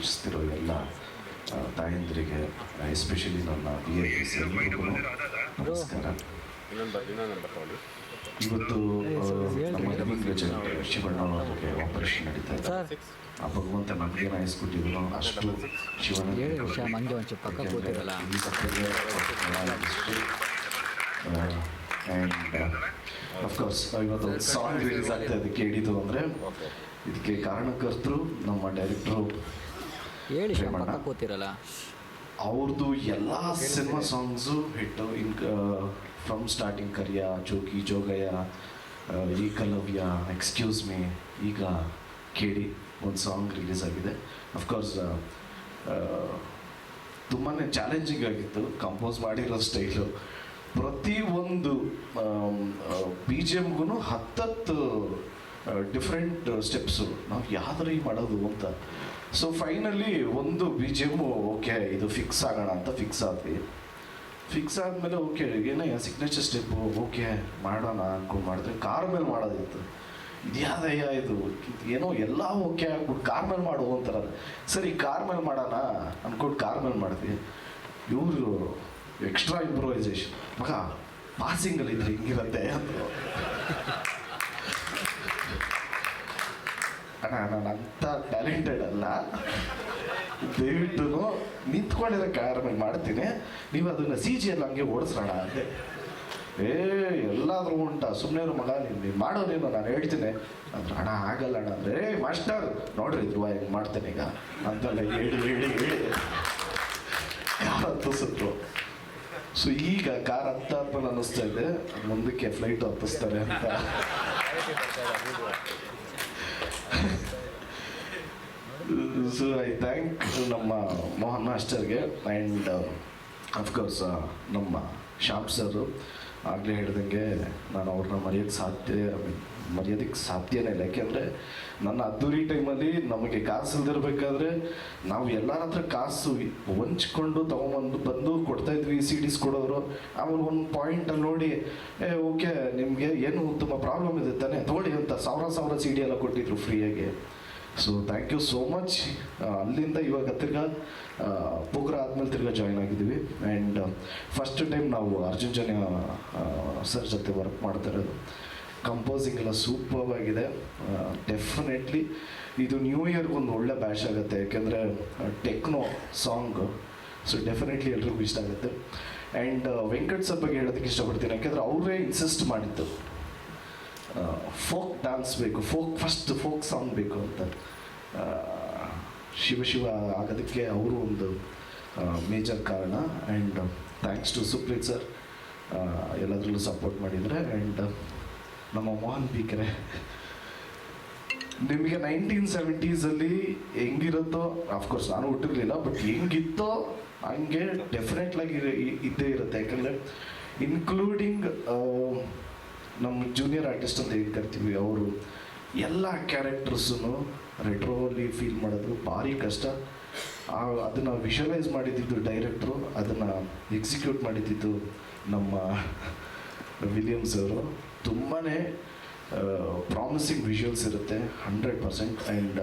ವೀಕ್ಷಿಸ್ತಿರೋ ಎಲ್ಲ ತಾಯಂದ್ರಿಗೆ ಎಸ್ಪೆಷಲಿ ನನ್ನ ಬಿ ಎ ನಮಸ್ಕಾರ. ಇವತ್ತು ನಮ್ಮ ಲಿವಿಂಗ್ ಲೆಜೆಂಡ್ ಶಿವಣ್ಣ ಅವರಿಗೆ ಆಪರೇಷನ್ ನಡೀತಾ ಇದೆ. ಆ ಭಗವಂತ ನಮಗೇನು ಆಯಿಸ್ಕೊಟ್ಟಿದ್ರು ಅಷ್ಟು ಶಿವನ. ಆ್ಯಂಡ್ ಅಫ್ಕೋರ್ಸ್ ಇವತ್ತು ಒಂದು ಸಾಂಗ್ ರಿಲೀಸ್ ಆಗ್ತಾ ಇದಕ್ಕೆ ಹಿಡಿದು ಅಂದರೆ ಇದಕ್ಕೆ ಕಾರಣಕರ್ತರು ನಮ್ಮ ಡೈರೆಕ್ಟ್ರು ಹೇಳಿ. ಪಕ್ಕ ಕೂತಿರಲ್ಲ. ಅವ್ರದ್ದು ಎಲ್ಲ cinema songs hit in from starting Kariya Jogi Jogayya ಈ ಕಲವ್ಯ ಎಕ್ಸ್ಕ್ಯೂಸ್ ಮೀ ಈಗ ಕೇಳಿ ಒಂದು ಸಾಂಗ್ ರಿಲೀಸ್ ಆಗಿದೆ. ಅಫ್ಕೋರ್ಸ್ ತುಂಬಾ ಚಾಲೆಂಜಿಂಗ್ ಆಗಿತ್ತು. ಕಂಪೋಸ್ ಮಾಡಿರೋ ಸ್ಟೈಲು ಪ್ರತಿ ಒಂದು ಬಿ ಜಿ ಎಮ್ಗೂ ಹತ್ತತ್ತು ಡಿಫ್ರೆಂಟ್ ಸ್ಟೆಪ್ಸು ನಾವು ಯಾವ್ದ್ರಿ ಮಾಡೋದು ಅಂತ. ಸೊ ಫೈನಲಿ ಒಂದು ಬಿ ಜಿ ಎಂ ಓಕೆ ಇದು ಫಿಕ್ಸ್ ಆಗೋಣ ಅಂತ ಫಿಕ್ಸ್ ಆದ್ವಿ. ಫಿಕ್ಸ್ ಆದಮೇಲೆ ಓಕೆ ಏನ ಸಿಗ್ನೇಚರ್ ಸ್ಟೆಪ್ಪು ಓಕೆ ಮಾಡೋಣ ಅನ್ಕೊಂಡು ಮಾಡಿದ್ರೆ ಕಾರ್ ಮೇಲೆ ಮಾಡೋದಿತ್ತು. ಇದ್ಯಾದಯ್ಯ ಇದು? ಏನೋ ಎಲ್ಲ ಓಕೆ ಆಗ್ಬಿಟ್ಟು ಕಾರ್ ಮೇಲೆ ಮಾಡು ಅಂತಾರ ಸರಿ ಕಾರ್ ಮೇಲೆ ಮಾಡೋಣ ಅಂದ್ಕೊಂಡು ಕಾರ್ ಮೇಲೆ ಮಾಡಿದ್ವಿ. ಇವರು ಎಕ್ಸ್ಟ್ರಾ ಇಂಪ್ರೂವೈಸೇಷನ್ ಮಗ ಪಾಸಿಂಗಲ್ಲಿ ಇದ್ರೆ ಹಿಂಗಿರತ್ತೆ ಅಂತ ಅಣ್ಣ ನಾನು ಅಂಥ ಟ್ಯಾಲೆಂಟೆಡ್ ದಯವಿಟ್ಟು ನಿಂತ್ಕೊಂಡಿರೋ ಕಾರ್ಯ ಮಾಡ್ತೀನಿ. ನೀವು ಅದನ್ನ ಸಿ ಜಿ ಎಲ್ಲ ಹಂಗೆ ಓಡಿಸೋಣ ಅಂದೆ ಏ, ಎಲ್ಲಾದರೂ ಉಂಟ. ಸುಮ್ಮನೆ ಮಗ, ನೀನು ನೀನು ಮಾಡೋ ನೀನು ಹೇಳ್ತೀನಿ. ಅಂದ್ರೆ ಅಣ್ಣ ಆಗಲ್ಲ ಅಣ್ಣ ಅಂದರೆ, ಏ, ಮಾಸ್ಟರ್, ನೋಡ್ರಿ ಧ್ರುವ ಹೆಂಗೆ ಮಾಡ್ತೇನೆ ಈಗ. ಅಂತೆಲ್ಲ ಹೇಳಿ ಹೇಳಿ ಹೇಳಿ. ಹತ್ತಿಸಿದ್ರು ಸೊ ಈಗ ಕಾರ್ ಅಂತ ಅನ್ನಿಸ್ತಾ ಇದೆ. ಮುಂದಕ್ಕೆ ಫ್ಲೈಟ್ ಹತ್ತಿಸ್ತಾರೆ ಅಂತ. ಸೊ ಐ ಥ್ಯಾಂಕ್ ನಮ್ಮ ಮೋಹನ್ ಮಾಸ್ಟರ್ಗೆ ಆ್ಯಂಡ್ ಅಫ್ಕೋರ್ಸ್ ನಮ್ಮ ಶ್ಯಾಮ್ ಸರು ಆಗಲೇ ಹೇಳ್ದಂಗೆ ನಾನು ಅವ್ರನ್ನ ಮರೆಯೋಕ್ಕೆ ಸಾಧ್ಯ ಮರೆಯೋದಕ್ಕೆ ಸಾಧ್ಯನೇ ಇಲ್ಲ. ಯಾಕೆಂದರೆ ನನ್ನ ಅದ್ದೂರಿ ಟೈಮಲ್ಲಿ ನಮಗೆ ಕಾಸು ಇಲ್ದಿರಬೇಕಾದ್ರೆ ನಾವು ಎಲ್ಲರ ಹತ್ರ ಕಾಸು ಹೊಂಚ್ಕೊಂಡು ತೊಗೊಂಬಂದು, ಬಂದು ಕೊಡ್ತಾ ಇದ್ವಿ ಸಿ ಡಿಸ್ ಕೊಡೋರು. ಆಮೇಲೆ ಒಂದು ಪಾಯಿಂಟಲ್ಲಿ ನೋಡಿ, ಏ ಓಕೆ ನಿಮಗೆ ಏನು ತುಂಬ ಪ್ರಾಬ್ಲಮ್ ಇದೆ ತಾನೇ? ತೊಗೊಳ್ಳಿ ಅಂತ ಸಾವಿರ ಸಾವಿರ ಸಿ ಡಿ ಎಲ್ಲ ಕೊಟ್ಟಿದ್ರು ಫ್ರೀಯಾಗಿ so thank you so much ಅಲ್ಲಿಂದ ಇವಾಗ ತಿರ್ಗಾ ಪೋಗ್ರ ಆದಮೇಲೆ ತಿರ್ಗಾ ಜಾಯ್ನ್ ಆಗಿದ್ದೀವಿ. ಆ್ಯಂಡ್ ಫಸ್ಟ್ ಟೈಮ್ ನಾವು ಅರ್ಜುನ್ ಜನ ಸರ್ ಜೊತೆ ವರ್ಕ್ ಮಾಡ್ತಾ ಇರೋದು. ಕಂಪೋಸಿಂಗ್ ಎಲ್ಲ ಸೂಪರ್ ಆಗಿದೆ. ಡೆಫಿನೆಟ್ಲಿ ಇದು ನ್ಯೂ ಇಯರ್ಗೆ ಒಂದು ಒಳ್ಳೆ ಬ್ಯಾಶ್ ಆಗುತ್ತೆ. ಯಾಕೆಂದರೆ ಟೆಕ್ನೋ ಸಾಂಗ್ ಸೊ ಡೆಫಿನೆಟ್ಲಿ ಎಲ್ರಿಗೂ ಇಷ್ಟ ಆಗುತ್ತೆ. ಆ್ಯಂಡ್ ವೆಂಕಟ್ ಸರ್ ಬಗ್ಗೆ ಹೇಳೋದಕ್ಕೆ ಇಷ್ಟಪಡ್ತೀನಿ. ಯಾಕೆಂದರೆ ಅವರೇ ಇನ್ಸಿಸ್ಟ್ ಮಾಡಿದ್ದು. ಫೋಕ್ ಡ್ಯಾನ್ಸ್ ಬೇಕು ಫೋಕ್ ಫಸ್ಟ್ ಫೋಕ್ ಸಾಂಗ್ ಬೇಕು ಅಂತ. ಶಿವ ಶಿವ ಆಗೋದಕ್ಕೆ ಅವರು ಒಂದು ಮೇಜರ್ ಕಾರಣ. And thanks to Supreeth sir ಎಲ್ಲದರಲ್ಲೂ ಸಪೋರ್ಟ್ ಮಾಡಿದರೆ. ಆ್ಯಂಡ್ ನಮ್ಮ ಮೋಹನ್ ಬೀಕರೆ ನಿಮಗೆ ನೈನ್ಟೀನ್ ಸೆವೆಂಟೀಸಲ್ಲಿ ಹೆಂಗಿರುತ್ತೋ ಅಫ್ಕೋರ್ಸ್ ನಾನು ಹುಟ್ಟಿರಲಿಲ್ಲ ಬಟ್ ಹೆಂಗಿತ್ತೋ ಹಂಗೆ ಡೆಫಿನೆಟ್ಲಾಗಿ ಇದ್ದೇ ಇರುತ್ತೆ. ಯಾಕಂದರೆ ಇನ್ಕ್ಲೂಡಿಂಗ್ ನಮ್ಮ ಜೂನಿಯರ್ ಆರ್ಟಿಸ್ಟ್ ಅಂತ ಏನು ಕರಿತೀವಿ ಅವರು. ಎಲ್ಲ ಕ್ಯಾರೆಕ್ಟರ್ಸನ್ನು ರೆಟ್ರೋಲಿ ಫೀಲ್ ಮಾಡೋದು ಭಾರಿ ಕಷ್ಟ. ಅದನ್ನು ವಿಷುವಲೈಸ್ ಮಾಡಿದ್ದು ಡೈರೆಕ್ಟ್ರು ಅದನ್ನು ಎಕ್ಸಿಕ್ಯೂಟ್ ಮಾಡಿದ್ದು ನಮ್ಮ ವಿಲಿಯಮ್ಸ್ ಅವರು. ತುಂಬಾ ಪ್ರಾಮಿಸಿಂಗ್ ವಿಷುವಲ್ಸ್ ಇರುತ್ತೆ ಹಂಡ್ರೆಡ್ ಪರ್ಸೆಂಟ್ ಆ್ಯಂಡ್